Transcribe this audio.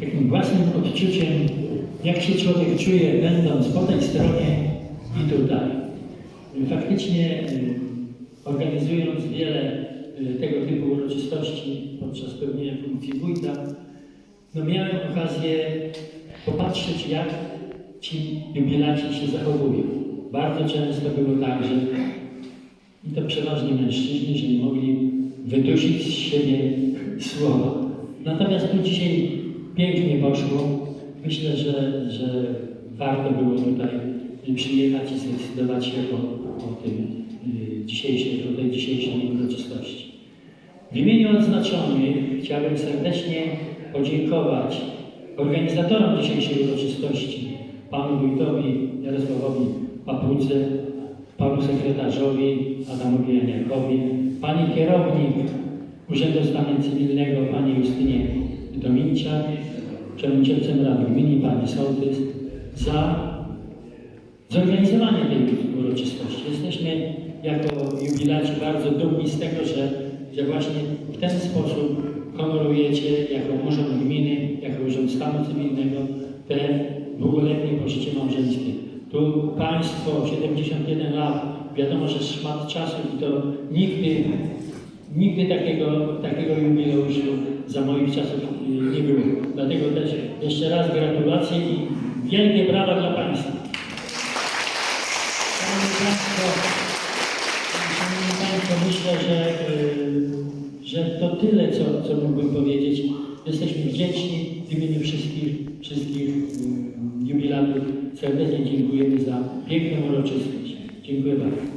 takim własnym odczuciem, jak się człowiek czuje, będąc po tej stronie i tutaj. Faktycznie y, organizując wiele y, tego typu uroczystości podczas pełnienia funkcji wójta, no miałem okazję popatrzeć, jak ci jubilaci się zachowują. Bardzo często było tak, że i to przeważnie mężczyźni, że nie mogli wydusić z siebie słowa. Natomiast tu dzisiaj pięknie poszło. Myślę, że, że warto było tutaj przyjechać i zdecydować się o, o tym y, dzisiejszej, o tej dzisiejszej uroczystości. W imieniu odznaczonych chciałbym serdecznie podziękować organizatorom dzisiejszej uroczystości, panu wójtowi Jarosławowi Papudze, panu sekretarzowi Adamowi Janiakowi, pani kierownik Urzędu Stanu Cywilnego, pani Justynie Dominciak, przewodniczącym Rady Gminy, pani Sołtys, za zorganizowanie tej uroczystości. Jesteśmy jako jubilaci bardzo dumni z tego, że, że właśnie w ten sposób honorujecie jako Urząd Gminy, jako Urząd Stanu Cywilnego te długoletnie pożycie małżeńskie. Tu Państwo 71 lat, wiadomo, że szmat czasu i to nigdy, nigdy takiego, takiego jubileuszu za moich czasów y, nie było. Dlatego też jeszcze raz gratulacje i wielkie brawa dla Państwa. Szanowni Państwo, Szanowni Państwo, myślę, że, y, że to tyle, co, co mógłbym powiedzieć. Jesteśmy wdzięczni w imieniu wszystkich, wszystkich y, jubilatów. Serdecznie dziękujemy za piękną uroczystość. Dziękuję bardzo.